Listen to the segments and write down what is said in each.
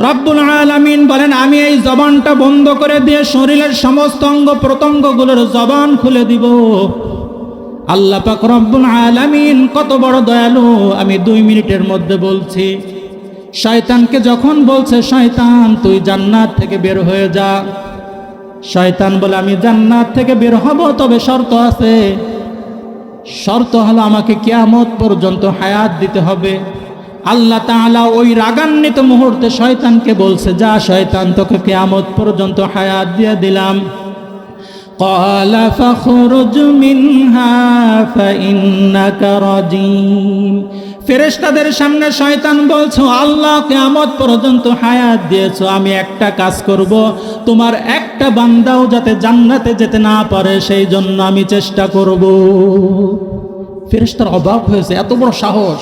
রব্বুল আলামিন বলেন, আমি এই জবানটা বন্ধ করে দিয়ে শরীরের সমস্ত অঙ্গ প্রত্যঙ্গগুলোর জবান খুলে দিব। আল্লাহ পাক রব্বুল আলামিন কত বড় দয়ালু, আমি দুই মিনিটের মধ্যে বলছি। শয়তানকে যখন বলছে, শয়তান, তুই জান্নাত থেকে বের হয়ে যা। শয়তান বলে, আমি জান্নাত থেকে বের হব, তবে শর্ত আছে। শর্ত হলো, আমাকে কেয়ামত পর্যন্ত হায়াত দিতে হবে। আল্লাহ তাআলা ওই রাগান্বিত মুহূর্তে শয়তানকে বলছে যা শয়তান তোকে কিয়ামত পর্যন্ত হায়াত দিয়ে দিলাম قال فاخرج منها فإنك رجيم ফেরেশতাদের সামনে শয়তান বলছো আল্লাহ কিয়ামত পর্যন্ত হায়াত দিয়েছো আমি একটা কাজ করব তোমার একটা বান্দাও যাতে জান্নাতে যেতে না পারে সেই জন্য আমি চেষ্টা করব ফেরেশতার অবাক হয়েছে এত বড় সাহস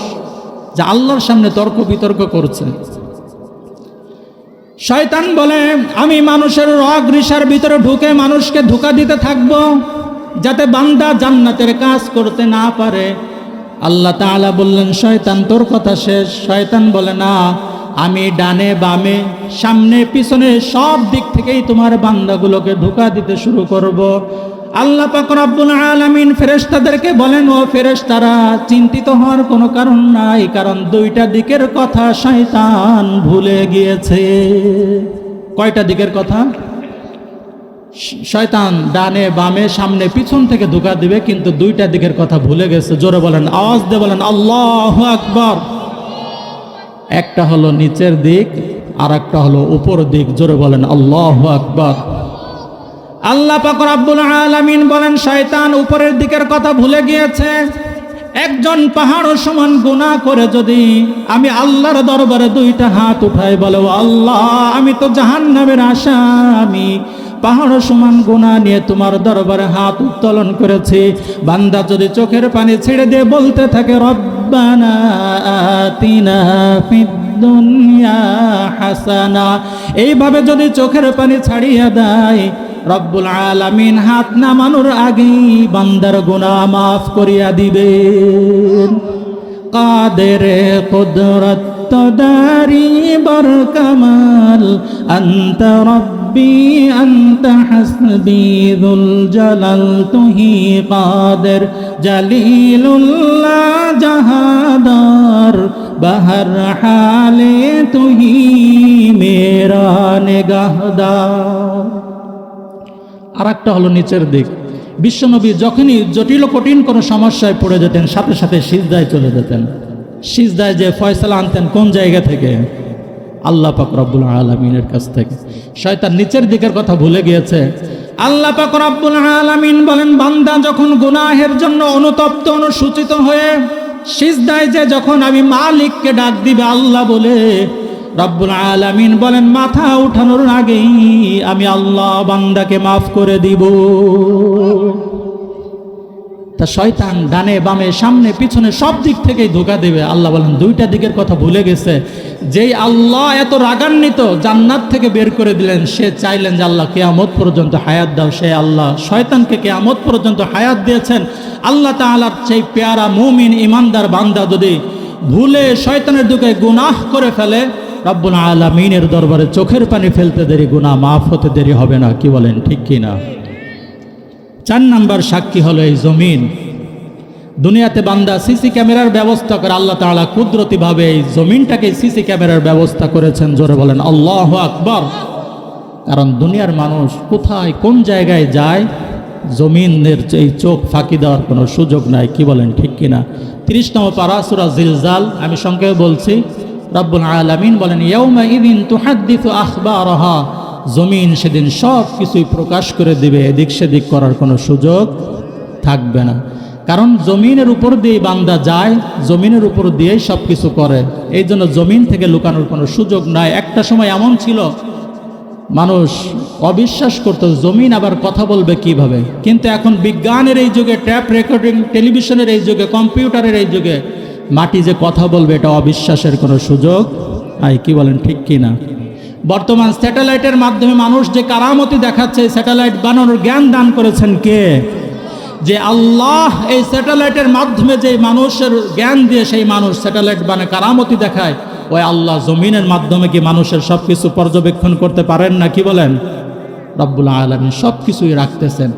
যে আল্লাহর সামনে তর্ক বিতর্ক করছে। শয়তান বলে, আমি মানুষের রগ রিসার ভিতরে ঢুকে মানুষকে ধোকা দিতে থাকব, যাতে বান্দা জান্নাতের কাজ করতে না পারে। আল্লাহ তাআলা বললেন, শয়তান, তোর কথা শেষ। শয়তান বলে, না, আমি ডানে বামে, সামনে, পিছনে সব দিক থেকেই তোমার বান্দাগুলোকে ধোকা দিতে শুরু করব। আল্লাহ পাক রব্বুল আলামিন ফেরেশতাদেরকে বলেন, ও ফেরেশতারা, চিন্তিত হওয়ার কোনো কারণ নাই, কারণ দুইটা দিকের কথা শয়তান ভুলে গিয়েছে। কয়টা দিকের কথা? শয়তান ডানে বামে সামনে পিছন থেকে ধোকা দিবে, কিন্তু দুইটা দিকের কথা ভুলে গেছে। জোরে বলেন, আওয়াজ দিয়ে বলেন, আল্লাহ আকবর। একটা হলো নিচের দিক আর একটা হলো উপর দিক। জোরে বলেন, আল্লাহ আকবর। আল্লাহ পাক রব্বুল আলামিন বলেন, শয়তান উপরের দিকের কথা ভুলে গিয়েছে। একজন পাহাড় সমান গুনাহ করে যদি আমি আল্লাহর দরবারে দুইটা হাত উঠাই বলে আল্লাহ, আমি তো জাহান্নামের আসামি। পাহাড় সমান গুণা নিয়ে তোমার দরবারে হাত উত্তোলন করেছি। বান্দা যদি চোখের পানি ছেড়ে দিয়ে বলতে থাকে, রব্বানা দুনিয়া হাসানা। এইভাবে যদি চোখের পানি ছাড়িয়ে দেয় রব্বুল আলামিন হাত নামানোর আগেই বান্দার গুনাহ মাফ করিয়া দিবেন। কাদের কুদরত দারি বর কামাল অন্ত রব্বি অন্ত হাসবি দুল জালাল তুহি কাদের জলিলুল্লাহ জাহাদার, বহর হালে তুহি মেরা নিগাহদার। আর একটা হলো নিচের দিক। বিশ্বনবী যখনই জটিল কঠিন কোনো সমস্যায় পড়ে যেতেন, সাথে সাথে সিজদায় চলে যেতেন। সিজদায় যে ফয়সালা আনতেন কোন জায়গা থেকে? আল্লাহ পাক রব্বুল আলমিনের কাছ থেকে। শয়তান নিচের দিকের কথা ভুলে গিয়েছে। আল্লাহ পাক রব্বুল আলমিন বলেন, বান্দা যখন গুনাহের জন্য অনুতপ্ত, অনুসূচিত হয়ে সিজদায় যে যখন আমি মালিককে ডাক দিবে, আল্লাহ বলে রব্বুল আলামিন বলেন, মাথা উঠানোর আগেই আমি আল্লাহ বান্দাকে মাফ করে দিব। তা শয়তান ডানে বামে সামনে পিছনে সব দিক থেকেই ধোকা দেবে। আল্লাহ বলেন, দুইটা দিকের কথা ভুলে গেছে। যেই আল্লাহ এত রাগান্বিত জান্নাত থেকে বের করে দিলেন, সে চাইলেন যে আল্লাহ কেয়ামত পর্যন্ত হায়াত দাও। সে আল্লাহ শয়তানকে কেয়ামত পর্যন্ত হায়াত দিয়েছেন। আল্লাহ তাআলার সেই পেয়ারা মুমিন ইমানদার বান্দা যদি ভুলে শয়তানের দুকে গুনাহ করে ফেলে রব্বুল আলামিনের দরবারে চোখের পানি ফেলতে দেরি, গুনাহ মাফ হতে দেরি হবে না, কি বলেন, ঠিক কি না চার নাম্বার সাক্ষী হলো এই জমিন। দুনিয়াতে বান্দা সিসি ক্যামেরার ব্যবস্থা করে, আল্লাহ তাআলা কুদরতিভাবে এই জমিনটাকে সিসি ক্যামেরার ব্যবস্থা করেছেন, জোরে বলেন, আল্লাহ আকবর। কারণ দুনিয়ার মানুষ কোথায়, কোন জায়গায় যায়, জমিনের এই চোখ ফাঁকি দেওয়ার কোনো সুযোগ নাই, কি বলেন, ঠিক কিনা? তিরিশতম পারাসুরা জিলজাল, আমি সংক্ষেপে বলছি রব্বুল আলামিন বলেন ইয়ৌমা ইদিন তুহাদ্দিসু আখবারহা। জমিন সেদিন সব কিছুই প্রকাশ করে দিবে, এদিক সেদিক করার কোনো সুযোগ থাকবে না। কারণ জমিনের উপর দিয়ে বান্দা যায়, জমিনের উপর দিয়েই সব কিছু করে। এই জন্য জমিন থেকে লুকানোর কোনো সুযোগ নাই। একটা সময় এমন ছিল, মানুষ অবিশ্বাস করতো, জমিন আবার কথা বলবে কীভাবে? কিন্তু এখন বিজ্ঞানের এই যুগে, ট্যাপ রেকর্ডিং, টেলিভিশনের এই যুগে, কম্পিউটারের এই যুগে মাটি যে কথা বলবে, এটা অবিশ্বাসের কোনো সুযোগ। আই, কি বলেন, ঠিক কি না বর্তমান স্যাটেলাইটের মাধ্যমে মানুষ যে কারামতি দেখাচ্ছে স্যাটেলাইট বানানোর জ্ঞান দান করেছেন কে? যে আল্লাহ এই স্যাটেলাইটের মাধ্যমে যে মানুষের জ্ঞান দিয়ে সেই মানুষ স্যাটেলাইট বানে কারামতি দেখায়, ওই আল্লাহ জমিনের মাধ্যমে কি মানুষের সব কিছু পর্যবেক্ষণ করতে পারেন না, কি বলেন? রব্বুল আলমী সব কিছুই রাখতেছেন।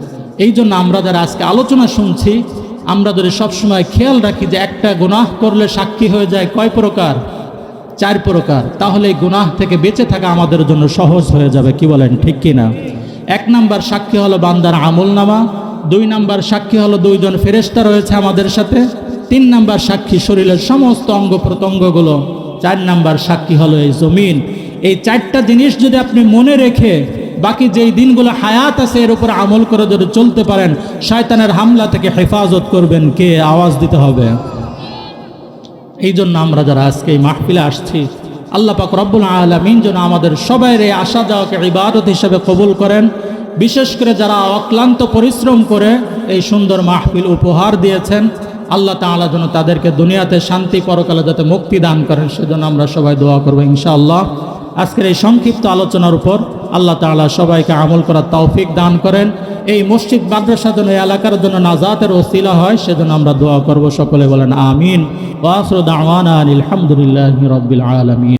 এই জন্য আমরা যারা আজকে আলোচনা শুনছি আমরা যদি সবসময় খেয়াল রাখি যে একটা গুনাহ করলে সাক্ষী হয়ে যায় কয় প্রকার? চার প্রকার। তাহলে এই গুনাহ থেকে বেঁচে থাকা আমাদের জন্য সহজ হয়ে যাবে, কি বলেন, ঠিক কি না এক নাম্বার সাক্ষী হলো বান্দার আমল নামা, দুই নাম্বার সাক্ষী হলো দুইজন ফেরেস্তা রয়েছে আমাদের সাথে, তিন নাম্বার সাক্ষী শরীরের সমস্ত অঙ্গ প্রত্যঙ্গগুলো, চার নাম্বার সাক্ষী হলো এই জমিন। এই চারটা জিনিস যদি আপনি মনে রেখে বাকি যেই দিনগুলো হায়াত আছে, এর উপর আমল করে যদি চলতে পারেন, শয়তানের হামলা থেকে হেফাজত করবেন, কে আওয়াজ দিতে হবে? এই জন্য আমরা যারা আজকে এই মাহফিলে আসছি, আল্লাহ পাক রব্বুল আলমিন যেন আমাদের সবাইয়ের এই আসা যাওয়াকে ইবাদত হিসেবে কবুল করেন। বিশেষ করে যারা অক্লান্ত পরিশ্রম করে এই সুন্দর মাহফিল উপহার দিয়েছেন, আল্লাহ তাআলা যেন তাদেরকে দুনিয়াতে শান্তি পরকালে যাতে মুক্তি দান করেন, সেজন্য আমরা সবাই দোয়া করব ইনশাআল্লাহ। আজকের এই সংক্ষিপ্ত আলোচনার উপর আল্লাহ তালা সবাইকে আমল করার তৌফিক দান করেন। এই মসজিদ, মাদ্রাসা যেন এলাকার জন্য নাজাতের ওসিলা হয়, সেজন্য আমরা দোয়া করব সকলে বলেন, আমিন। আলহামদুলিল্লাহ রবিল আলমিন।